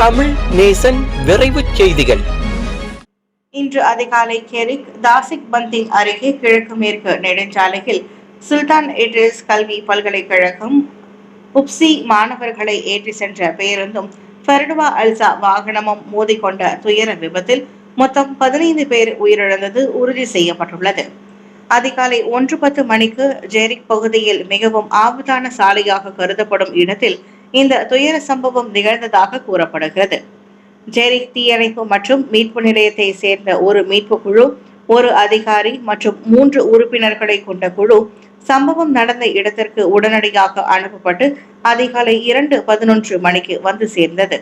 தமிழ் நேசன் விரைவு செய்திகள். இன்று அதிகாலை கெரிக் தாசிக் பந்திங் அருகே கிழக்கு மேற்கு நெடுஞ்சாலையில் சுல்தான் இட்ரிஸ் கல்வி பல்கலைக்கழகம் உப்சி மாணவர்களை ஏற்றி சென்ற பேருந்தும் ஃபெர்டுவா அல்சா வாகனமும் மோதிக்கொண்ட துயர விபத்தில் மொத்தம் பதினைந்து பேர் உயிரிழந்தது உறுதி செய்யப்பட்டுள்ளது. அதிகாலை ஒன்று பத்து மணிக்கு ஜெரிக் பகுதியில் மிகவும் ஆபத்தான சாலையாக கருதப்படும் இடத்தில் இந்த துயர சம்பவம் நிகழ்ந்ததாக கூறப்படுகிறது. ஜெரிக் தீயணைப்பு மற்றும் மீட்பு நிலையத்தை சேர்ந்த ஒரு மீட்பு குழு ஒரு அதிகாரி மற்றும் மூன்று உறுப்பினர்களை கொண்ட குழு சம்பவம் நடந்த இடத்திற்கு உடனடியாக அனுப்பப்பட்டு அதிகாலை இரண்டு பதினொன்று மணிக்கு வந்து சேர்ந்தது.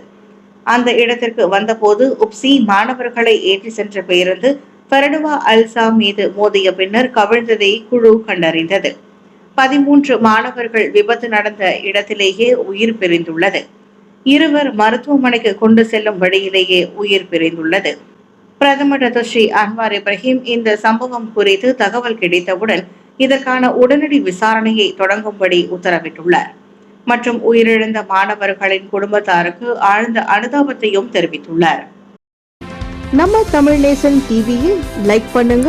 அந்த இடத்திற்கு வந்தபோது உப்சி மாணவர்களை ஏற்றி சென்ற பேருந்து ஃபெரடுவா அல்சா மீது மோதிய பின்னர் கவிழ்ந்ததை குழு கண்டறிந்தது. பதிமூன்று மாணவர்கள் விபத்து நடந்த இடத்திலேயே உயிர் பிரிந்துள்ளது. இருவர் மருத்துவமனைக்கு கொண்டு செல்லும் வழியிலேயே உயிர் பிரிந்துள்ளது. பிரதமர் ஸ்ரீ அன்வார் இப்ராஹிம் இந்த சம்பவம் குறித்து தகவல் கிடைத்தவுடன் இதற்கான உடனடி விசாரணையை தொடங்கும்படி உத்தரவிட்டுள்ளார். மற்றும் உயிரிழந்த மாணவர்களின் குடும்பத்தாருக்கு ஆழ்ந்த அனுதாபத்தையும் தெரிவித்துள்ளார். நம்ம தமிழ் நேசன் டிவியை லைக் பண்ணுங்க